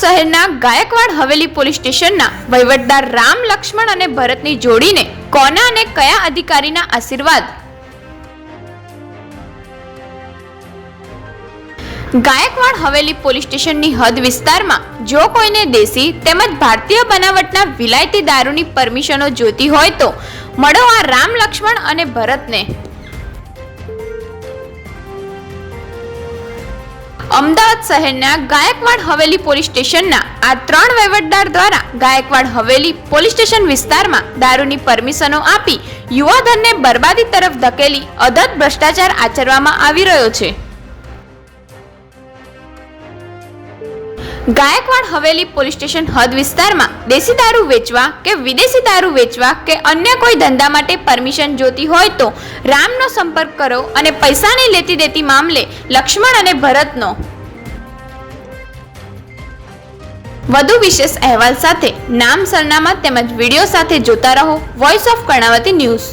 શહેરના ગાયકવાડ હવેલી પોલીસ સ્ટેશનના વહીવટદાર રામ લક્ષ્મણ અને ભરતની જોડીને કોના અને કયા અધિકારીના આશીર્વાદ? ગાયકવાડ હવેલી પોલીસ સ્ટેશનની હદ વિસ્તારમાં જો કોઈને દેશી તેમજ ભારતીય બનાવટના વિલાયતી દારૂની પરમિશનો જોતી હોય તો મળો આ રામ લક્ષ્મણ અને ભરતને. અમદાવાદ શહેરના ગાયકવાડ હવેલી પોલીસ સ્ટેશનના આ ત્રણ વહીવટદાર દ્વારા ગાયકવાડ હવેલી પોલીસ સ્ટેશન વિસ્તારમાં દારૂની પરમિશનો આપી યુવાધનને બરબાદી તરફ ધકેલી અધત ભ્રષ્ટાચાર આચરવામાં આવી રહ્યો છે. ગાયકવાડ હવેલી પોલીસ સ્ટેશન હદ વિસ્તારમાં દેશી દારૂ વેચવા કે વિદેશી દારૂ વેચવા કે અન્ય કોઈ ધંધા માટે પરમિશન જોતી હોય તો રામનો સંપર્ક કરો અને પૈસાની લેતી દેતી મામલે લક્ષ્મણ અને ભરતનો વધુ વિશેષ અહેવાલ સાથે નામ સરનામા તેમજ વીડિયો સાથે જોતા રહો વોઇસ ઓફ કર્ણાવતી ન્યૂઝ.